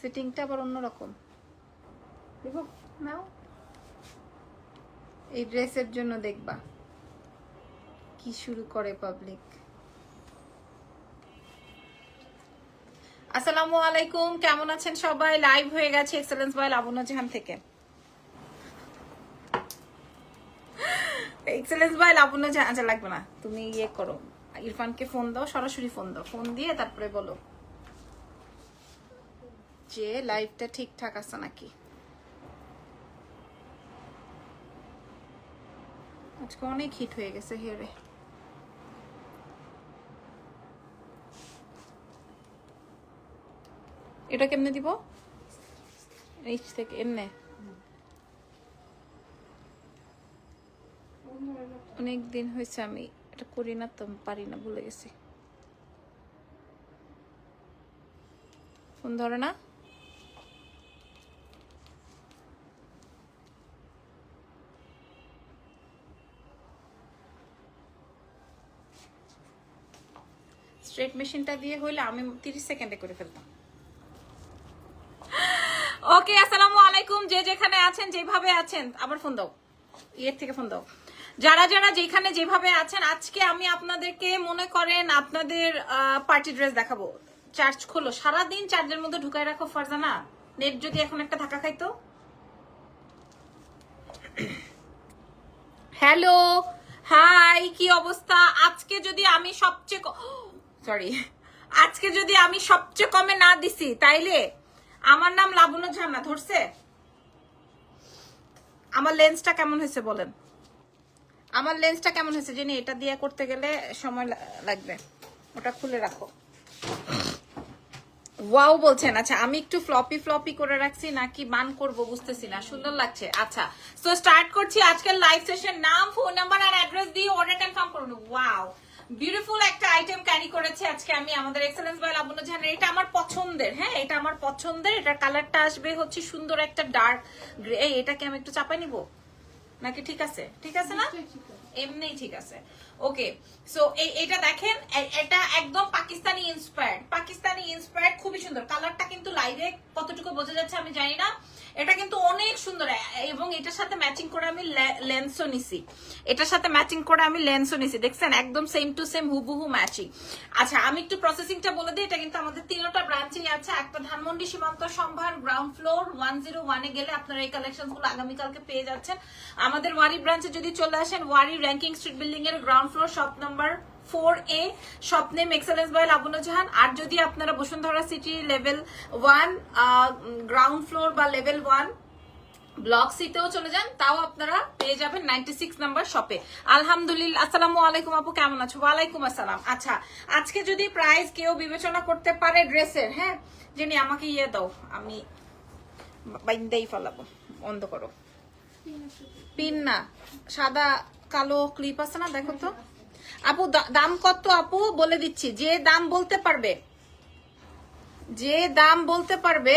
সিটিংটা আবার অন্যরকম। দেখো, নাও। এই ড্রেসের জন্য দেখবা। কি শুরু করে পাবলিক আসসালামু আলাইকুম, কেমন আছেন সবাই? লাইভ হয়ে গেছে এক্সেলেন্স বয় লাবণ্য জাহান থেকে। এক্সেলেন্স বয় লাবণ্য জাহান আচ্ছা লাগবে না। তুমি ইয়ে করো। ইরফানকে ফোন দাও, সরাসরি ফোন দাও। ফোন দিয়ে তারপরে বলো। যে লাইভটা ঠিকঠাক আছে নাকি? আজকে অনেক হিট হয়ে গেছে হেরে এটা কেমনে দিব? এইচ থেকে, এমনে? অনেক দিন হয়েছে আমি এটা করি না তো, পারি না, ভুলে গেছি। ফোন ধরে না? স্ট্রেট মেশিনটা দিয়ে হইলে আমি তিরিশ সেকেন্ডে করে ফেলতাম। ওকে, আসসালামু আলাইকুম। যে যেখানে আছেন, যেভাবে আছেন, আবার ফোন দাও। ইয়ের থেকে ফোন দাও। যারা যারা যেখানে যেভাবে আছেন, আজকে আমি আপনাদেরকে মনে করেন আপনাদের পার্টি ড্রেস দেখাবো। চার্জ খোলো। সারাদিন চার্জের মধ্যে ঢুকাই রাখো ফারজানা। নেট যদি এখন একটা ধাক্কা খাইতো। হ্যালো, হাই, কি অবস্থা? আজকে যদি আমি সবচেয়ে সরি আজকে যদি আমি সবচেয়ে কমে না দিছি, তাইলে? আমার নাম লাবণ্য ঝান্না, ধরছে? আমার লেন্সটা কেমন হয়েছে বলেন? আমার লেন্সটা কেমন হয়েছে? জানি এটা দিয়ে করতে গেলে সময় লাগবে। ওটা খুলে রাখো। ওয়াও বলছেন। আচ্ছা আমি একটু ফ্লপি ফ্লপি করে রাখছি, নাকি বান করব বুঝতেছি না। সুন্দর লাগছে। আচ্ছা তো স্টার্ট করছি আজকের লাইভ সেশন নাম ফোন নাম্বার আর অ্যাড্রেস দিয়ে অর্ডার কনফার্ম করুন। ওয়াও বিউটিফুল একটা আইটেম ক্যারি করেছে আজকে আমি আমাদের এক্সেলেন্স বাই লাবণ্য জাহানের এটা আমার পছন্দের হ্যাঁ এটা আমার পছন্দের। এটার কালারটা আসবে হচ্ছে সুন্দর একটা ডার্ক গ্রে এটাকে আমি একটু চাপাই নিব? নাকি ঠিক আছে? ঠিক আছে না? এমনি ঠিক আছে। ওকে সো এটা দেখেন এটা একদম পাকিস্তানি ইন্সপায়ার্ড পাকিস্তানি ইন্সপায়ার্ড খুবই সুন্দর। কালারটা কিন্তু লাইভে কতটুকু বোঝা যাচ্ছে আমি জানি না। এটা কিন্তু অনেক সুন্দর। এবং এটার সাথে ম্যাচিং করে আমি লেন্সও নিছি। এটার সাথে ম্যাচিং করে আমি লেন্সও নিছি। দেখছেন? একদম সেম টু সেম হুবহু ম্যাচিং আচ্ছা আমি একটু প্রসেসিংটা বলে দিই। এটা কিন্তু আমাদের তিনটা ব্রাঞ্চেই আছে। একটা ধানমন্ডি সীমান্ত সম্ভার গ্রাউন্ড ফ্লোর ওয়ান জিরো ওয়ানে গেলে আপনারা এই কালেকশনগুলো আগামীকালকে পেয়ে যাচ্ছেন। আমাদের ওয়ারি ব্রাঞ্চে যদি চলে আসেন, ওয়ারি র্যাঙ্কিং স্ট্রিট বিল্ডিং এর ground floor shop number four A name excellence by Labonno Jahan আর যদি আপনারা Bashundhara city level one ground floor বা লেভেল ওয়ান ব্লক সিতেও চলে যান তাও আপনারা পেয়ে যাবেন নাইনটি সিক্স নাম্বার শপে আলহামদুলিল্লাহ। আসসালামু আলাইকুম আপু কেমন আছো? ওয়ালাইকুম আসসালাম। আচ্ছা আজকে যদি প্রাইস কেউ বিবেচনা করতে পারে ড্রেসের হ্যাঁ? জেনি আমাকে ইয়ে দাও আমি বাইন্দাই ফেলাবো বন্ধ করো। পিন না সাদা কালো ক্লিপ আছে না, দেখো তো। আপু দাম কত আপু? বলে দিচ্ছি, যে দাম বলতে পারবে, যে দাম বলতে পারবে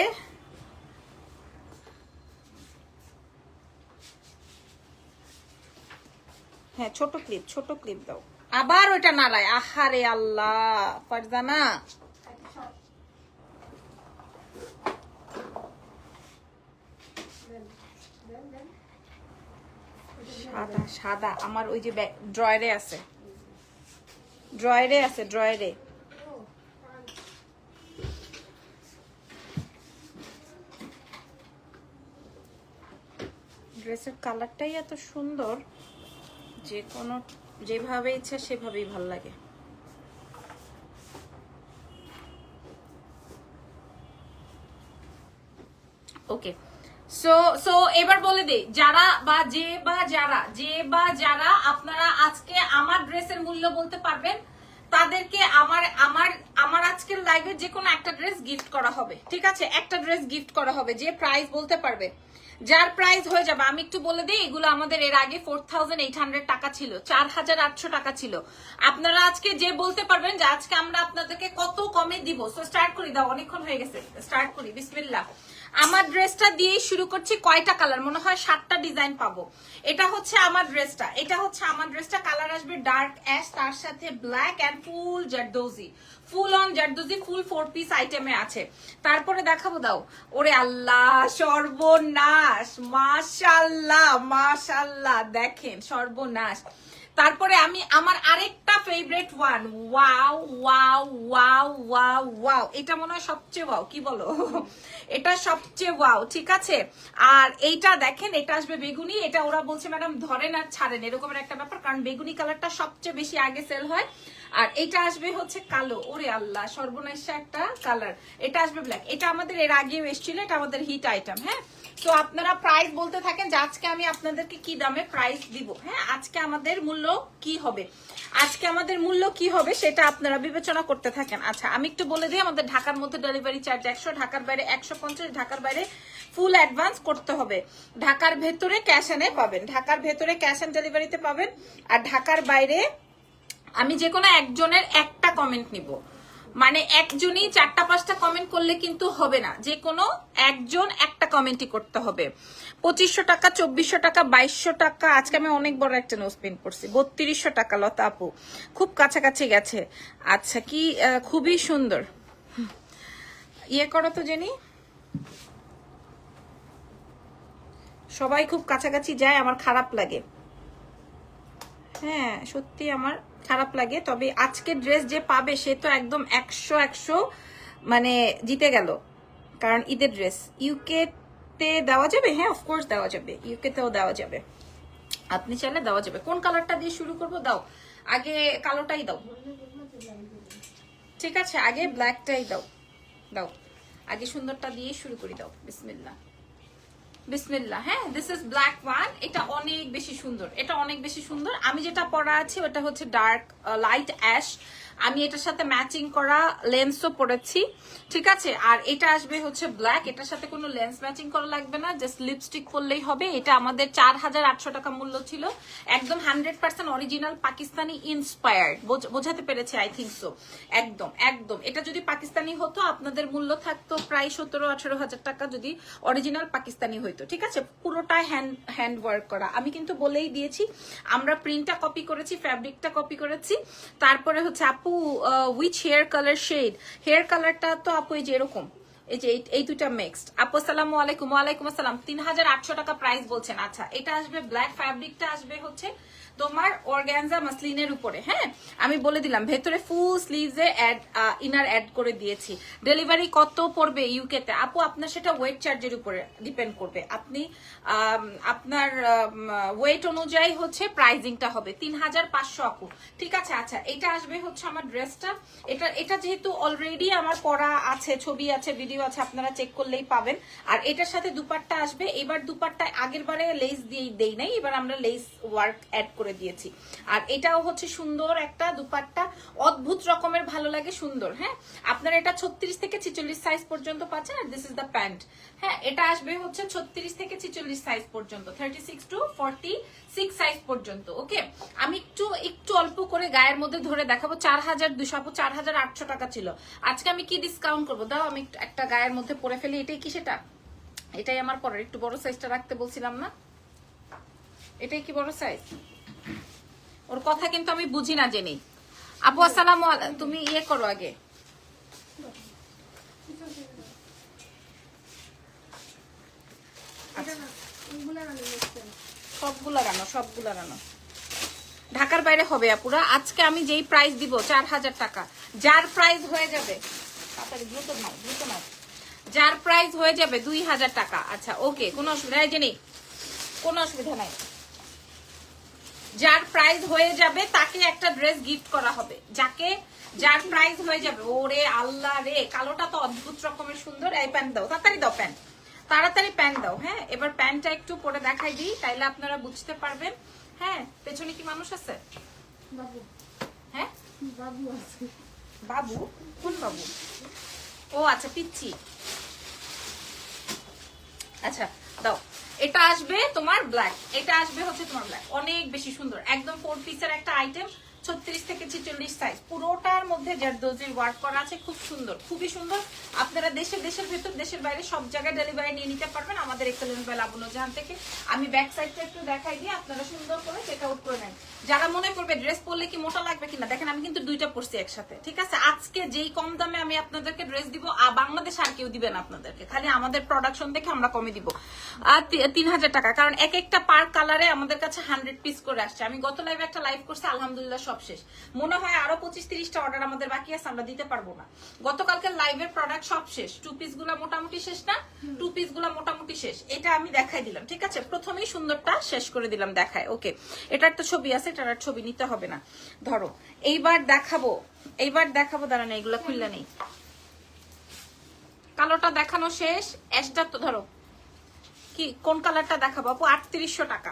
হ্যাঁ ছোট ক্লিপ ছোট ক্লিপ দাও। আবার ওইটা নাড়ায়। আহারে আল্লাহ, ফারজানা। সাদা, আমার ওই যে ড্রয়ারে আছে। ড্রয়ারে আছে, ড্রয়ারে। ড্রেসের কালারটাই এত সুন্দর, যে কোনো, যেভাবে ইচ্ছা সেভাবেই ভালো লাগে। ওকে। সো সো এবার বলে দিই, যারা বা যে বা যারা, যে বা যারা আপনারা আজকে আমার ড্রেসের মূল্য বলতে পারবেন, তাদেরকে আমার আমার আমার আজকের লাইভে যে কোনো একটা ড্রেস গিফট করা হবে, ঠিক আছে? একটা ড্রেস গিফট করা হবে, যে প্রাইস বলতে পারবে। যার প্রাইস হয়ে যাবে, আমি একটু বলে দিই, এগুলো আমাদের এর আগে ফোর থাউজেন্ড এইট হান্ড্রেড টাকা ছিল, চার হাজার আটশো টাকা ছিল। আপনারা আজকে যে বলতে পারবেন যে আজকে আমরা আপনাদেরকে কত কমে দিব সো স্টার্ট করি, দাও, অনেকক্ষণ হয়ে গেছে স্টার্ট করি, বিসমিল্লাহ। আমার ড্রেসটা দিয়ে শুরু করছি কয়টা কালার? মনে হয় সাতটা ডিজাইন পাবো। এটা হচ্ছে আমার ড্রেসটা। এটা হচ্ছে আমার ড্রেসটা। কালার আসবে ডার্ক অ্যাশ, তার সাথে black and full zardozi. Full on zardozi, full four piece আইটেমে আছে। তারপরে দেখাবো, দাও। ওরে আল্লাহ, সর্বনাশ। মাশাল্লাহ মাশাল্লাহ। দেখেন, সর্বনাশ। তারপরে আমি আমার আরেকটা favourite one wow wow wow wow wow এটা মনে হয় সবচেয়ে ওয়াও কি বলো? এটা সবচেয়ে ওয়াও ঠিক আছে? আর এইটা দেখেন, এটা আসবে বেগুনি, এটা ওরা বলছে ম্যাডাম ধরেন আর ছাড়েন। এরকমের একটা ব্যাপার, কারণ বেগুনি কালারটা সবচেয়ে বেশি আগে সেল হয়। আর এটা আসবে হচ্ছে কালো। ওরে আল্লাহ, সর্বনাশা একটা কালার এটা আসবে ব্ল্যাক এটা আমাদের এর আগেও এসেছিল, এটা আমাদের হিট আইটেম হ্যাঁ? তো আপনারা প্রাইস বলতে থাকেন যে আজকে আমি আপনাদেরকে কি দামে প্রাইস দিব? হ্যাঁ আজকে আমাদের মূল্য কি হবে? আজকে আমাদের মূল্য কি হবে সেটা আপনারা বিবেচনা করতে থাকেন। আচ্ছা আমি একটু বলে দিই, আমাদের ঢাকার মধ্যে ডেলিভারি চার্জ একশো, ঢাকার বাইরে একশো পঞ্চাশ, ঢাকার বাইরে ফুল অ্যাডভান্স করতে হবে। ঢাকার ভেতরে ক্যাশ এনে পাবেন। ঢাকার ভেতরে ক্যাশ অন ডেলিভারিতে পাবেন। আর ঢাকার বাইরে আমি যে কোনো একজনের একটা কমেন্ট নিব। মানে একজনই চারটা, পাঁচটা কমেন্ট করলে কিন্তু হবে না। যে কোনো একজন একটা কমেন্টই করতে হবে। পঁচিশশো টাকা, চব্বিশশো টাকা, বাইশশো টাকা, আজকে আমি অনেক বড় একটা নোজ প্রিন্ট করছি। বত্রিশশো টাকা, লতা আপু। খুব কাছাকাছি গেছে। আচ্ছা কি খুবই সুন্দর। ইয়ে করো তো, জেনি। সবাই খুব কাছাকাছি যায়, আমার খারাপ লাগে। হ্যাঁ সত্যি আমার খারাপ লাগে, তবে আজকে ড্রেস যে পাবে সে তো একদম একশো একশো মানে জিতে গেল। কারণ ঈদের ড্রেস ইউকে তে দেওয়া যাবে? হ্যাঁ অফকোর্স দেওয়া যাবে। ইউকে তেও দেওয়া যাবে। আপনি চাইলে দেওয়া যাবে। কোন কালারটা দিয়ে শুরু করব? দাও। আগে কালোটাই দাও। ঠিক আছে, আগে ব্ল্যাকটাই দাও। দাও। আগে সুন্দরটা দিয়ে শুরু করি। দাও। বিসমিল্লাহ। বিসমিল্লা হ্যাঁ? দিস ইজ ব্ল্যাক ওয়ান এটা অনেক বেশি সুন্দর, এটা অনেক বেশি সুন্দর। আমি যেটা পরা আছি, ওটা হচ্ছে ডার্ক লাইট অ্যাশ আমি এটার সাথে ম্যাচিং করা লেন্সও পরেছি, ঠিক আছে? আর এটা আসবে হচ্ছে ব্ল্যাক এটার সাথে কোনো লেন্স ম্যাচিং করা লাগবে না জাস্ট লিপস্টিক পরলেই হবে। এটা আমাদের চার হাজার আটশো টাকা মূল্য ছিল, একদম hundred percent original Pakistani inspired বোঝাতে পেরেছে আই থিঙ্ক সো একদম একদম। এটা যদি পাকিস্তানি হতো, আপনাদের মূল্য থাকতো প্রায় সতেরো আঠারো হাজার টাকা যদি অরিজিনাল পাকিস্তানি হইতো, ঠিক আছে? পুরোটাই হ্যান্ড হ্যান্ড ওয়ার্ক করা। আমি কিন্তু বলেই দিয়েছি, আমরা প্রিন্টটা কপি করেছি ফ্যাব্রিকটা কপি করেছি। তারপরে হচ্ছে আপু which hair colour shade hair কালারটা তো আপু এই যে এরকম। এই যে এই- এই দুটা মিক্সড আপু, আসসালামু আলাইকুম। ওয়ালাইকুম আসসালাম। তিন হাজার আটশো টাকা প্রাইস বলছেন। আচ্ছা এটা আসবে ব্ল্যাক ফ্যাব্রিকটা আসবে হচ্ছে তোমার অর্গ্যানজা মাসলিনের উপরে হ্যাঁ? আমি বলে দিলাম, ভেতরে ফুল স্লিভসে অ্যাড ইনার অ্যাড করে দিয়েছি। ডেলিভারি কত পড়বে ইউকে তে? আপু, আপনার সেটা ওয়েট চার্জের উপরে ডিপেন্ড করবে। আপনি আপনার ওয়েট অনুযায়ী হচ্ছে প্রাইজিংটা হবে। তিন হাজার পাঁচশো আপু। ঠিক আছে? আচ্ছা এটা আসবে হচ্ছে আমার ড্রেসটা এটা এটা যেহেতু অলরেডি আমার পরা আছে, ছবি আছে ভিডিও আছে, আপনারা চেক করলেই পাবেন। আর এটার সাথে দুপাট্টা আসবে। এবার দুপাট্টা আগের বারে লেস দিয়ে দেই নাই। এবার আমরা লেস ওয়ার্ক অ্যাড করে দিয়েছি। আর এটাও হচ্ছে সুন্দর একটা দুপাট্টা। অদ্ভুত রকমের ভালো লাগে, সুন্দর হ্যাঁ? আপনারা এটা ছত্রিশ থেকে ছিচল্লিশ সাইজ পর্যন্ত পাচ্ছেন আর দিস ইজ দ্য প্যান্ট হ্যাঁ? এটা আসবে হচ্ছে ছত্রিশ থেকে ছিচল্লিশ সাইজ পর্যন্ত thirty six to forty six size পর্যন্ত ওকে আমি একটু একটু অল্প করে গায়ের মধ্যে ধরে দেখাবো। চার হাজার দুশো আপু, চার হাজার আটশো টাকা ছিল। আজকে আমি কি ডিসকাউন্ট করব? দাও, আমি একটা গায়ের মধ্যে পরে ফেলি। এটাই কি সেটা? এটাই আমার পরের, একটু বড় সাইজটা রাখতে বলছিলাম না? এটাই কি বড় সাইজ ওর কথা কিন্তু আমি বুঝি না জেনি। আপু, আসসালাম তুমি ইয়ে করো আগে। সবগুলা রানো সবগুলা রানো ঢাকার বাইরে হবে আপুরা। আজকে আমি যেই প্রাইস দিব, চার হাজার টাকা। যার প্রাইস হয়ে যাবে, তাড়াতাড়ি দ্রুত নাও যার প্রাইস হয়ে যাবে দুই হাজার টাকা। আচ্ছা ওকে কোনো অসুবিধা নেই কোনো অসুবিধা নাই। যার প্রাইস হয়ে যাবে তাকে একটা ড্রেস গিফট করা হবে। যাকে যার প্রাইস হয়ে যাবে ওরে আল্লাহ রে কালোটা তো অদ্ভুত রকমের সুন্দর। এই প্যান্ট দাও তাড়াতাড়ি দাও প্যান্ট তাড়াতাড়ি প্যান্ট দাও হ্যাঁ? এবার প্যান্টটা একটু পরে দেখাই দিই তাইলে আপনারা বুঝতে পারবেন। হ্যাঁ পেছনে কি মানুষ আছে? বাবু। হ্যাঁ? বাবু আছে। বাবু? কোন বাবু? ও আচ্ছা পিচ্ছি আচ্ছা দাও। এটা আসবে তোমার ব্ল্যাক এটা আসবে হচ্ছে তোমার ব্ল্যাক অনেক বেশি সুন্দর, একদম ফোর পিসের একটা আইটেম ছত্রিশ থেকে ছেচল্লিশ সাইজ পুরোটার মধ্যে জারদোজির ওয়ার্ক করা আছে, খুব সুন্দর, খুবই সুন্দর। আপনারা দেশের দেশের ভেতর, দেশের বাইরে সব জায়গায় ডেলিভারি নিয়ে নিতে পারবেন। আমাদের এক্সেলেন্ট বেল জাহান থেকে। আমি ব্যাক সাইডটা একটু দেখাই দিয়ে আপনারা সুন্দর করে চেক আউট করে নেন। যারা মনে করবে ড্রেস পরলে কি মোটা লাগবে কিনা, দেখেন আমি কিন্তু দুইটা পরছি একসাথে, ঠিক আছে? আজকে যেই কম দামে আমি আপনাদেরকে ড্রেস দিব আর বাংলাদেশ আর কেউ দিবেন আপনাদেরকে। খালি আমাদের প্রোডাকশন দেখে আমরা কমে দিব। আর তিন হাজার টাকা। কারণ এক একটা পার কালারে আমাদের কাছে হান্ড্রেড পিস করে আসছে। আমি গত লাইভে একটা লাইভ করছি, আলহামদুলিল্লাহ সব শেষ মনে হয় আরও পঁচিশ তিরিশটা অর্ডার আমাদের বাকি আছে আমরা দিতে পারব না। গতকালকে লাইভের প্রোডাক্ট সব শেষ। টু পিসগুলা মোটামুটি শেষ না? টু পিসগুলা মোটামুটি শেষ। এটা আমি দেখাই দিলাম ঠিক আছে? প্রথমেই সুন্দরটা শেষ করে দিলাম দেখায় ওকে এটার তো ছবি আছে এটার আর ছবি নিতে হবে না। ধরো এইবার দেখাবো এইবার দেখাবো দাঁড়ান এগুলো খুললে নেই। কালোটা দেখানো শেষ অ্যাশটা তো ধরো কি কোন কালারটা দেখাবো? আপু আটত্রিশশো টাকা।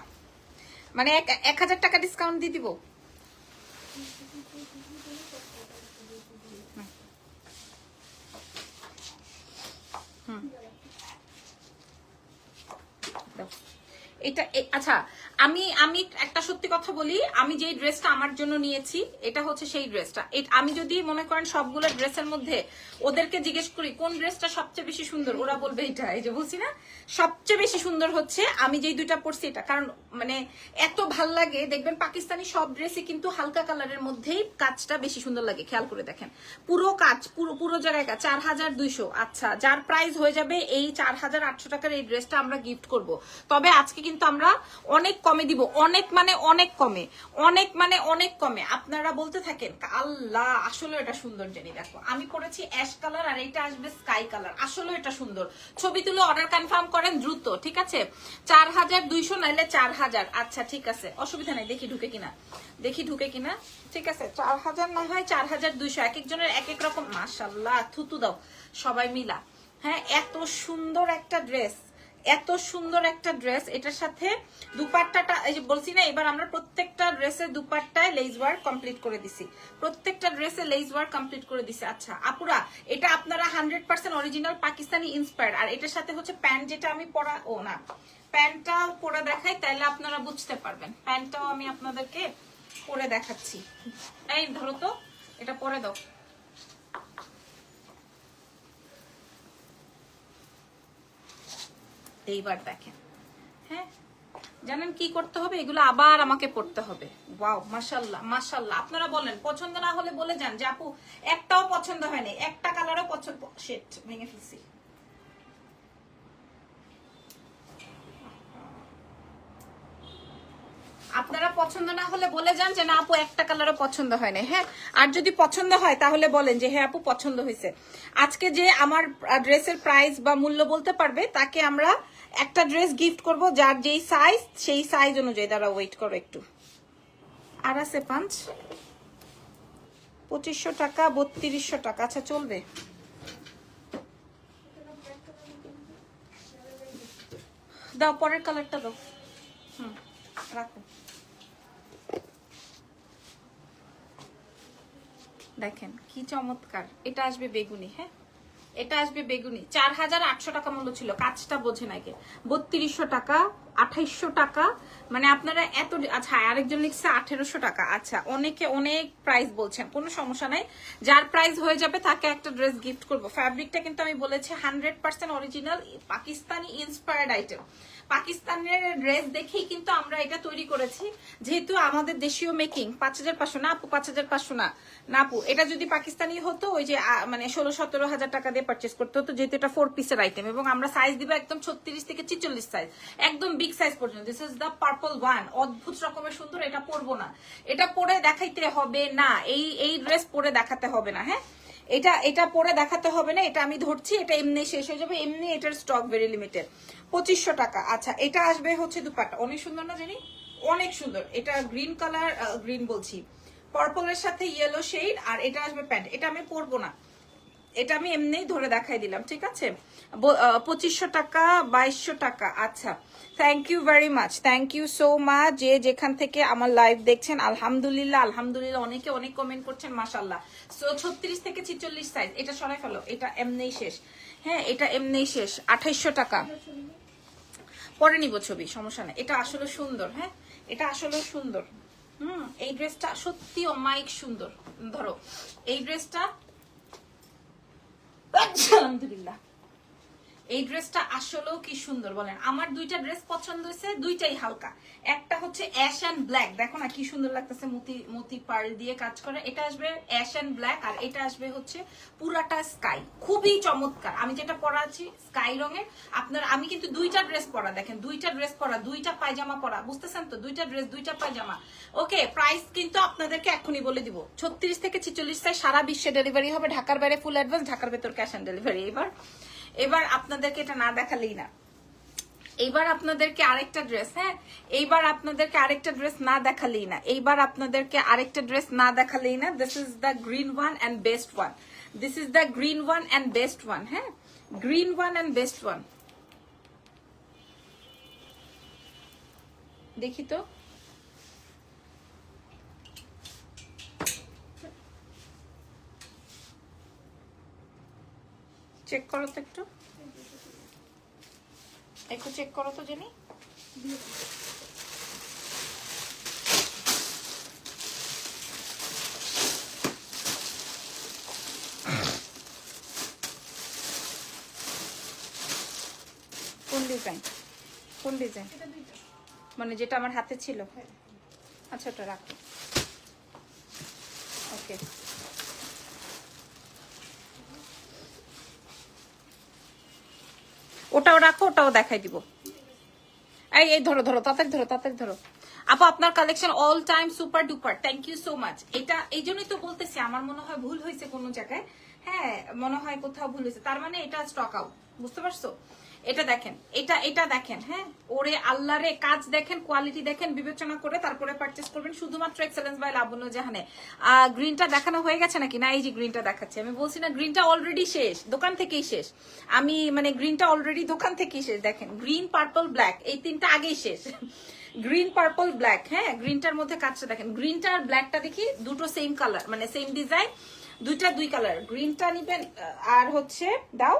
মানে এক হাজার টাকা ডিসকাউন্ট দিয়ে দিব? এটা আচ্ছা আমি আমি একটা সত্যি কথা বলি, আমি যেই ড্রেসটা আমার জন্য নিয়েছি, এটা হচ্ছে সেই ড্রেসটা। আমি যদি মনে করেন সবগুলো ড্রেসের মধ্যে ওদেরকে জিজ্ঞেস করি, কোন ড্রেসটা সবচেয়ে বেশি সুন্দর, ওরা বলবে এটা, এই যে বলছি না? সবচেয়ে বেশি সুন্দর হচ্ছে, আমি যেই দুইটা পরছি এটা। কারণ মানে এত ভালো লাগে, দেখবেন পাকিস্তানি সব ড্রেসই কিন্তু হালকা কালারের মধ্যেই কাজটা বেশি সুন্দর লাগে, খেয়াল করে দেখেন। পুরো কাজ, পুরো পুরো জায়গায় কাজ চার হাজার দুইশো। আচ্ছা যার প্রাইস হয়ে যাবে এই চার হাজার আটশো টাকার এই ড্রেসটা আমরা গিফট করব। তবে আজকে কিন্তু আমরা অনেক কমে দিব, অনেক মানে অনেক কমে, অনেক মানে অনেক কমে। আপনারা বলতে থাকেন, আল্লাহ, আসলে এটা সুন্দর জানি দেখো। আমি করেছি অ্যাশ কালার আর এটা আসবে স্কাই কালার, আসলে এটা সুন্দর। ছবি তুলে অর্ডার কনফার্ম করেন দ্রুত, ঠিক আছে? চার হাজার দুইশো নাইলে চার হাজার। আচ্ছা ঠিক আছে, অসুবিধা নেই, দেখি ঢুকে কিনা, দেখি ঢুকে কিনা, ঠিক আছে? চার হাজার না হয় চার হাজার দুইশো, এক একজনের এক এক রকম। মাসাল্লাহ থুতু দাও, সবাই মিলা। হ্যাঁ এত সুন্দর একটা ড্রেস এত সুন্দর একটা ড্রেস এটার সাথে দুপাট্টাটা, এই যে বলছি না, এবার আমরা প্রত্যেকটা ড্রেসের দুপাট্টায় লেজ ওয়ার্ক কমপ্লিট করে দিছি। প্রত্যেকটা ড্রেসে লেজ ওয়ার্ক কমপ্লিট করে দিছি। আচ্ছা আপুরা, এটা আপনারা hundred percent original Pakistani inspired আর এটার সাথে হচ্ছে প্যান্ট যেটা আমি পরা, ও না প্যান্টটা পরে দেখাই, তাহলে আপনারা বুঝতে পারবেন। প্যান্টটাও আমি আপনাদেরকে পরে দেখাচ্ছি। এই ধরো তো, এটা পরে দাও। এইবার দেখেন। হ্যাঁ? জানেন কি করতে হবে? এগুলো আবার আমাকে পড়তে হবে। ওয়াও মাশাল্লাহ মাশাল্লাহ আপনারা বলেন, পছন্দ না হলে বলে যান। যে আপু, একটাও পছন্দ হয়নি। একটা কালারও পছন্দ শেট ভেঙে ফেলছি। আপনারা পছন্দ না হলে বলে যান যে, না, আপু, একটা কালারও পছন্দ হয় না হ্যাঁ? আর যদি পছন্দ হয়, তাহলে বলেন যে হ্যাঁ আপু, পছন্দ হয়েছে। আজকে যে আমার ড্রেসের প্রাইস বা মূল্য বলতে পারবে, তাকে আমরা একটা ড্রেস গিফট করব, যার যেই সাইজ সেই সাইজ অনুযায়ী দ্বারা ওয়েট করো একটু। আর আছে পাঁচ পঁচিশশো টাকা, বত্রিশশো টাকা আচ্ছা চলবে। দাও, পরের কালারটা দাও। হুম, রাখো। দেখেন, কি চমৎকার। এটা আসবে বেগুনি হ্যাঁ? এটা আসবে বেগুনি। চার হাজার আটশো টাকা মূল্য ছিল, কাজটা বোঝে নাকি বত্রিশশো টাকা, আঠাইশশো টাকা মানে আপনারা এত আচ্ছা আরেকজন লিখছে আঠেরোশো টাকা। আচ্ছা অনেকে অনেক প্রাইস বলছেন, কোনো সমস্যা নাই। যার প্রাইস হয়ে যাবে তাকে একটা ড্রেস গিফট করব। ফ্যাব্রিকটা কিন্তু আমি বলেছি hundred percent original Pakistani inspired item পাকিস্তানের ড্রেস দেখেই কিন্তু আমরা এটা তৈরি করেছি। যেহেতু আমাদের দেশীয় মেকিং পাঁচ হাজার পাঁচশো। না আপু, পাঁচ হাজার পাঁচশো না। না আপু, এটা যদি পাকিস্তানি হতো, ওই যে মানে ষোলো, সতেরো হাজার টাকা দিয়ে পারচেস করতে হতো, যেহেতু এটা ফোর পিসের আইটেম এবং আমরা সাইজ দিব একদম ছত্রিশ থেকে ছিচল্লিশ সাইজ একদম বিগ সাইজ পর্যন্ত। This is the purple one অদ্ভুত রকমের সুন্দর, এটা পরবো না। এটা পরে দেখাইতে হবে না, এই এই ড্রেস পরে দেখাতে হবে না হ্যাঁ? এটা এটা পরে দেখাতে হবে না, এটা আমি ধরছি, এটা এমনি শেষ হয়ে যাবে, এমনি এটার স্টক ভেরি লিমিটেড পঁচিশশো টাকা। আচ্ছা এটা আসবে হচ্ছে দুপাট্টা। অনেক সুন্দর না জানি? অনেক সুন্দর। এটা গ্রিন কালার গ্রিন বলছি। পার্পলের সাথে ইয়েলো শেড আর এটা আসবে প্যান্ট এটা আমি পরবো না। এটা আমি এমনিই ধরে দেখাই দিলাম, ঠিক আছে? পঁচিশশো টাকা, বাইশশো টাকা। আচ্ছা thank you very much thank you so much যে যেখান থেকে আমার লাইভ দেখছেন। আলহামদুলিল্লাহ আলহামদুলিল্লাহ অনেকে অনেক কমেন্ট করছেন মাসাল্লাহ সো ছত্রিশ থেকে ছিচল্লিশ সাইজ এটা সরাই ফেলো। এটা এমনিই শেষ। হ্যাঁ এটা এমনি শেষ। আঠাইশশো টাকা। পরে নিব ছবি, সমস্যা না এটা আসলে সুন্দর হ্যাঁ? এটা আসলে সুন্দর। হুম, এই ড্রেসটা সত্যি অমায়িক সুন্দর। ধরো, এই ড্রেসটা আলহামদুলিল্লাহ। এই ড্রেসটা আসলেও কি সুন্দর বলেন। আমার দুইটা ড্রেস পছন্দ হয়েছে, দুইটাই হালকা। একটা হচ্ছে অ্যাশ অ্যান্ড ব্ল্যাক দেখো না কি সুন্দর লাগতেছে মতি মতি পার্ল দিয়ে কাজ করে। এটা আসবে অ্যাশ অ্যান্ড ব্ল্যাক আর এটা আসবে হচ্ছে পুরাটা স্কাই খুবই চমৎকার। আমি যেটা পরা আছি স্কাই রঙের। আপনার, আমি কিন্তু দুইটা ড্রেস পরা, দেখেন, দুইটা ড্রেস পরা, দুইটা পায়জামা পরা। বুঝতেছেন তো? দুইটা ড্রেস দুইটা পায়জামা। ওকে প্রাইস কিন্তু আপনাদেরকে এখনই বলে দিব। ছত্রিশ থেকে ছিচল্লিশ সারা বিশ্বে ডেলিভারি হবে। ঢাকার বাইরে ফুল অ্যাডভান্স ঢাকার ভেতর ক্যাশ অন ডেলিভারি এবার এবার আপনাদেরকে এটা না দেখালেই না। এইবার আপনাদেরকে আরেকটা ড্রেস হ্যাঁ? এইবার আপনাদেরকে আরেকটা ড্রেস না দেখালেই না। এইবার আপনাদেরকে আরেকটা ড্রেস না দেখালেই না। This is the green one and best one this is the green one and best one হ্যাঁ? Green one and best one দেখি তো। চেক করো তো একটু। একটু চেক করো তো, জেনি। কোন ডিজাইন কোন ডিজাইন মানে যেটা আমার হাতে ছিল। আচ্ছা ওটা রাখো। ওকে ওটাও রাখো, ওটাও দেখাই দিব। এই এই ধরো ধরো, তাড়াতাড়ি ধরো তাড়াতাড়ি ধরো। আপু, আপনার collection all time super duper thank you so much এটা, এই জন্যই তো বলতেছি, আমার মনে হয় ভুল হয়েছে কোনো জায়গায়। হ্যাঁ মনে হয় কোথাও ভুল হয়েছে, তার মানে এটা স্টক আউট বুঝতে পারছ? এটা দেখেন, এটা এটা দেখেন হ্যাঁ? ওরে আল্লাহরে কাজ দেখেন কোয়ালিটি দেখেন, বিবেচনা করে তারপরে পারচেস করবেন, শুধুমাত্র এক্সেলেন্স বাই লাবণ্য জাহানে। গ্রিনটা দেখানো হয়ে গেছে নাকি? না, এই যে গ্রিনটা দেখাচ্ছে। আমি বলছি না গ্রিনটা অলরেডি শেষ, দোকান থেকেই শেষ। আমি মানে গ্রিনটা অলরেডি দোকান থেকেই শেষ। দেখেন গ্রিন পার্পল ব্ল্যাক এই তিনটা আগেই শেষ। গ্রিন পার্পল ব্ল্যাক হ্যাঁ? গ্রিনটার মধ্যে কাজটা দেখেন। গ্রিনটা আর ব্ল্যাকটা দেখি, দুটো সেম কালার মানে সেম ডিজাইন দুইটা দুই কালার গ্রিনটা নিবেন আর হচ্ছে, দাও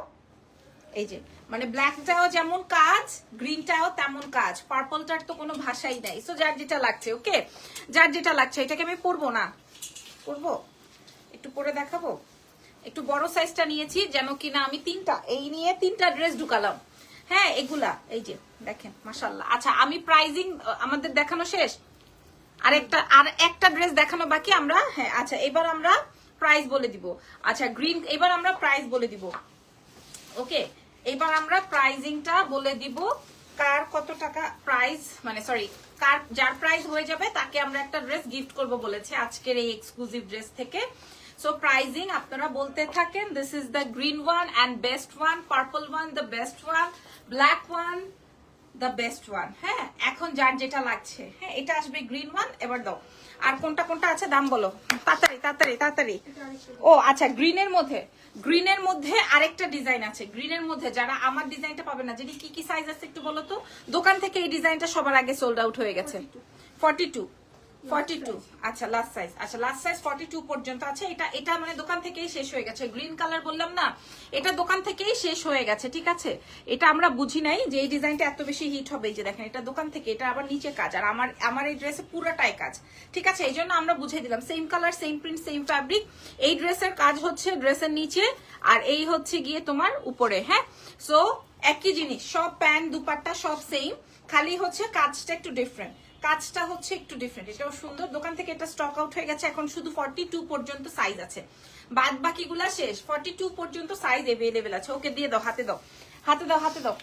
এই যে মানে ব্ল্যাকটাও যেমন কাজ গ্রিনটাও তেমন কাজ। পার্পলটার তো কোনো ভাষাই নাই। সো যার যেটা লাগছে ওকে যার যেটা লাগছে, এটাকে আমি পরবো না। পরবো একটু পরে দেখাবো? একটু বড় সাইজটা নিয়েছি, যেন কিনা আমি তিনটা, এই নিয়ে তিনটা ড্রেস ঢুকালাম। হ্যাঁ এগুলা, এই যে, দেখেন মাসাল্লাহ আচ্ছা আমি প্রাইজিং আমাদের দেখানো শেষ? আর একটা আর একটা ড্রেস দেখানো বাকি আমরা হ্যাঁ আচ্ছা এবার আমরা প্রাইস বলে দিব। আচ্ছা গ্রিন এবার আমরা প্রাইস বলে দিব। ওকে এবার আমরা প্রাইজিংটা বলে দিব। কার কত টাকা প্রাইস মানে সরি কার যার প্রাইস হয়ে যাবে তাকে আমরা একটা ড্রেস গিফট করব বলেছে আজকের এই এক্সক্লুসিভ ড্রেস থেকে। সো প্রাইজিং আপনারা বলতে থাকেন this is the green one and best one purple one the best one black one the best one হ্যাঁ? এখন যার যেটা লাগছে হ্যাঁ? এটা আসবে গ্রিন ওয়ান এবার দাও। আর কোনটা কোনটা আছে দাম বলো। তাড়াতাড়ি তাড়াতাড়ি তাড়াতাড়ি। ও আচ্ছা গ্রিনের মধ্যে। গ্রিনের মধ্যে আরেকটা ডিজাইন আছে। গ্রিনের মধ্যে যারা আমার ডিজাইনটা পাবে না, যদি কি কি সাইজ আছে একটু বলো তো? দোকান থেকে এই ডিজাইনটা সবার আগে সোল্ড আউট হয়ে গেছে। ফর্টি টু ফর্টি টু আচ্ছা লাস্ট সাইজ আচ্ছা লাস্ট সাইজ ফর্টি টু পর্যন্ত আছে। এটা এটা মানে দোকান থেকেই শেষ হয়ে গেছে। গ্রিন কালার বললাম না এটা দোকান থেকেই শেষ হয়ে গেছে ঠিক আছে? এটা আমরা বুঝি নাই যে এই ডিজাইনটা এত বেশি হিট হবে এই যে দেখেন এটা দোকান থেকে এটা আবার নিচে কাজ। আর আমার আমার এই ড্রেসে পুরোটাই কাজ ঠিক আছে? এই জন্য আমরা বুঝিয়ে দিলাম same colour same print same fabric এই ড্রেসের কাজ হচ্ছে ড্রেসের নিচে আর এই হচ্ছে গিয়ে তোমার উপরে হ্যাঁ? সো একই জিনিস সব প্যান্ট দুপাট্টা সব সেম খালি হচ্ছে কাজটা একটু ডিফারেন্ট কাজটা হচ্ছে একটু ডিফারেন্ট এটাও সুন্দর। দোকান থেকে এটা স্টক আউট হয়ে গেছে। এখন শুধু ফর্টি টু পর্যন্ত সাইজ আছে। বাদ বাকিগুলা শেষ। ফর্টি টু পর্যন্ত সাইজ এভেলেবেল আছে। ওকে দিয়ে দাও, হাতে দাও। হাতে দাও হাতে দাও।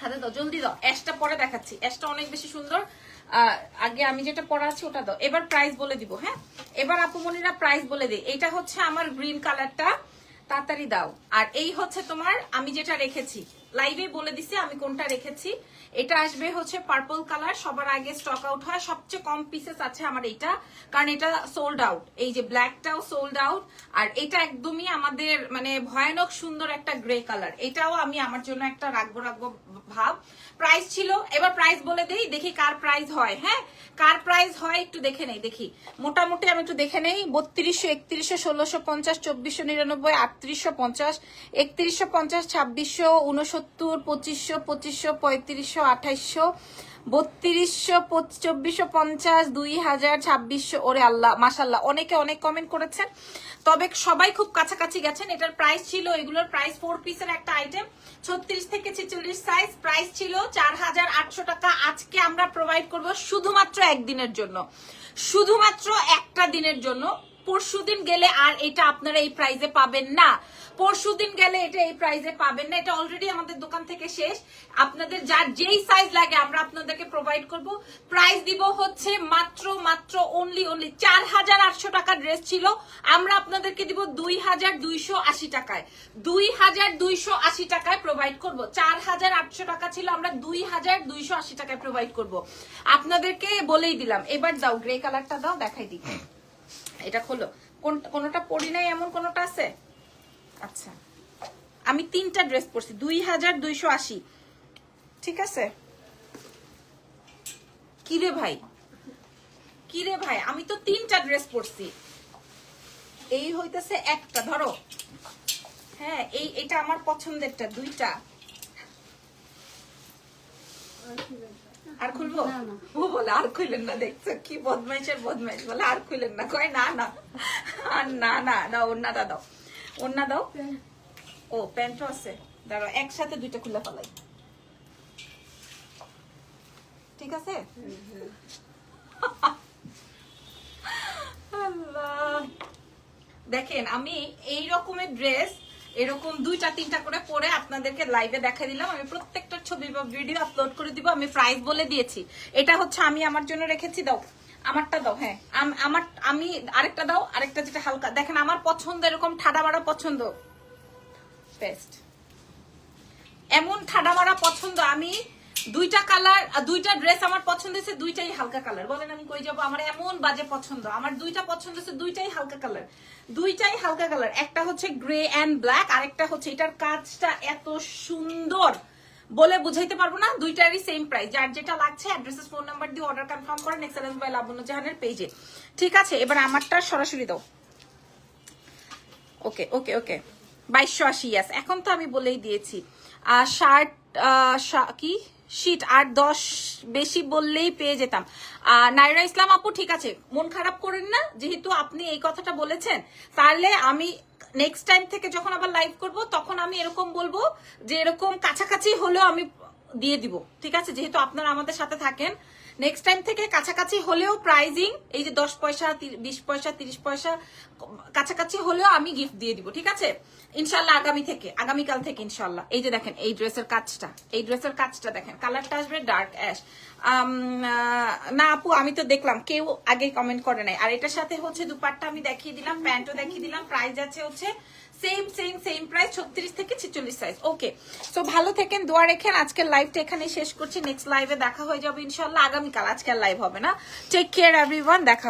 হাতে দাও, জলদি দাও। অ্যাশটা পরে দেখাচ্ছি। অ্যাশটা অনেক বেশি সুন্দর। আগে আমি যেটা পরা আছে, ওটা দাও। এবার প্রাইস বলে দিব হ্যাঁ? এবার আপুমনিরা প্রাইস বলে দিই। এটা হচ্ছে আমার গ্রিন কালারটা তাড়াতাড়ি দাও। আর এই হচ্ছে তোমার, আমি যেটা রেখেছি। লাইভে বলে দিছি আমি কোনটা রেখেছি। এটা আসবে হচ্ছে পার্পল কালার সবার আগে স্টক আউট হয়। সবচেয়ে কম পিসেস আছে আমার এটা, কারণ এটা সোল্ড আউট এই যে ব্ল্যাকটাও সোল্ড আউট আর এটা একদমই আমাদের মানে ভয়ানক সুন্দর একটা গ্রে কালার এটাও আমি আমার জন্য একটা রাখব রাখব ভাব। প্রাইস ছিল, এবার প্রাইস বলে দেই, দেখি কার প্রাইস হয় হ্যাঁ? কার প্রাইস হয় একটু দেখে নেই, দেখি। মোটামুটি আমি একটু দেখে নেই, বত্রিশশো একত্রিশশো, ষোলোশো পঞ্চাশ, চব্বিশশো নিরানব্বই, আটত্রিশশো পঞ্চাশ, একত্রিশশো পঞ্চাশ, ছাব্বিশশো উনসত্তর পঁচিশশো পঁচিশশো পঁয়ত্রিশশো, আঠাইশশো, বত্রিশশো চব্বিশশো পঞ্চাশ, দুই হাজার, ছাব্বিশশো, ওরে আল্লাহ মাসাল্লাহ অনেকে অনেক কমেন্ট করেছেন। তবে সবাই খুব কাছাকাছি গেছেন, এটার প্রাইস ছিল, এগুলোর প্রাইস ফোর পিসের একটা আইটেম ছত্রিশ থেকে ছেচল্লিশ সাইজ প্রাইস ছিল চার হাজার আটশো টাকা। আজকে আমরা প্রোভাইড করব শুধুমাত্র একদিনের জন্য। শুধুমাত্র একটা দিনের জন্য। পরশুদিন গেলে আর এটা আপনারা এই প্রাইজে পাবেন না। পরশুদিন গেলে এটা এই প্রাইজে পাবেন না। এটা অলরেডি আমাদের দোকান থেকে শেষ। আপনাদের যার যেই সাইজ লাগে আমরা আপনাদেরকে প্রোভাইড করব। প্রাইস দিব হচ্ছে মাত্র মাত্র অনলি অনলি চার হাজার আটশো টাকা ড্রেস ছিল। আমরা আপনাদেরকে দিব দুই হাজার দুইশো আশি টাকায়। দুই হাজার দুইশো আশি টাকায় প্রোভাইড করব। চার হাজার আটশো টাকা ছিল, আমরা দুই হাজার দুইশো আশি টাকায় প্রোভাইড করব। আপনাদেরকে বলেই দিলাম। এবার দাও গ্রে কালারটা দাও, দেখাই দিই। এটা খোলো। কোন, কোনোটা পরি নাই, এমন কোনোটা আছে? আচ্ছা। আমি তিনটা ড্রেস পরছি, দুই হাজার দুইশো আশি। ঠিক আছে? কিরে ভাই? কিরে ভাই? আমি তো তিনটা ড্রেস পরছি। এই হইতেছে একটা, ধরো। হ্যাঁ এই, এটা আমার পছন্দেরটা, দুইটা। আর খুলবো। ও বলে আর খুলেন না দেখছ কি বদমাইশের বদমাইশ? বলে আর খুলেন না। কয় না না আর না না দাও ওন্নাটা দাও ওন্না দাও। ও প্যান্টও আছে। দাঁড়াও একসাথে দুইটা খুলে ফেলাই। ঠিক আছে? দেখেন আমি এই রকমের ড্রেস এরকম দুইটা তিনটা করে পরে আপনাদেরকে লাইভে দেখা দিলাম। আমি প্রত্যেকটা ছবি বা ভিডিও আপলোড করে দিব, আমি প্রাইস বলে দিয়েছি। এটা হচ্ছে আমি আমার জন্য রেখেছি, দাও। আমারটা দাও হ্যাঁ। আমার আমি আরেকটা দাও, আরেকটা যেটা হালকা। দেখেন, আমার পছন্দ এরকম ঠাডা মারা পছন্দ। বেস্ট এমন ঠাডা মারা পছন্দ আমি দুইটা কালার দুইটা ড্রেস আমার পছন্দ হয়েছে, দুইটাই হালকা কালার। বলেন আমি কই যাব? আমার এমন বাজে পছন্দ। আমার দুইটা পছন্দ হয়েছে, দুইটাই হালকা কালার। দুইটাই হালকা কালার। একটা হচ্ছে গ্রে অ্যান্ড ব্ল্যাক আরেকটা হচ্ছে এটার কাজটা এত সুন্দর বলে বুঝাইতে পারব না। দুইটারই সেম প্রাইস যার যেটা লাগছে অ্যাড্রেসেস ফোন নাম্বার দিয়ে অর্ডার কনফার্ম করেন এক্সেলেন্স বাই লাবণ্য জাহানের পেজে ঠিক আছে, এবার আমারটা সরাসরি দাও। ওকে ওকে ওকে। বাইশশো আশি ইয়াস এখন তো আমি বলেই দিয়েছি। শার্ট কি? শীট আর দশ বেশি বললেই পেয়ে যেতাম। নাইরা ইসলাম আপু, ঠিক আছে, মন খারাপ করেন না, যেহেতু আপনি এই কথাটা বলেছেন, তাহলে আমি নেক্সট টাইম থেকে যখন আবার লাইভ করব, তখন আমি এরকম বলব যে এরকম কাছাকাছি হলেও আমি দিয়ে দিব। ঠিক আছে, যেহেতু আপনারা আমাদের সাথে থাকেন নেক্সট টাইম থেকে কাছাকাছি হলেও প্রাইজিং এই যে দশ পয়সা বিশ পয়সা, তিরিশ পয়সা, কাছাকাছি হলেও আমি গিফট দিয়ে দিব, ঠিক আছে? ইনশাল্লাহ আগামী থেকে, আগামীকাল থেকে ইনশাল্লাহ। এই যে দেখেন, এই ড্রেসের কাজটা, এই ড্রেসের কাজটা দেখেন কালারটা আসবে ডার্ক অ্যাশ না আপু, আমি তো দেখলাম, কেউ আগে কমেন্ট করে নাই। আর এটার সাথে হচ্ছে দুপাট্টা আমি দেখিয়ে দিলাম, প্যান্টও দেখিয়ে দিলাম প্রাইস আছে হচ্ছে সেম সেম সেম প্রাইস ছত্রিশ থেকে ছেচল্লিশ সাইজ ওকে সো ভালো থাকেন, দোয়া রেখেন। আজকের লাইভটা এখানে শেষ করছি। নেক্সট লাইভে দেখা হয়ে যাবে ইনশাল্লাহ আগামীকাল আজকের লাইভ হবে না। টেক কেয়ার এভরিওয়ান দেখা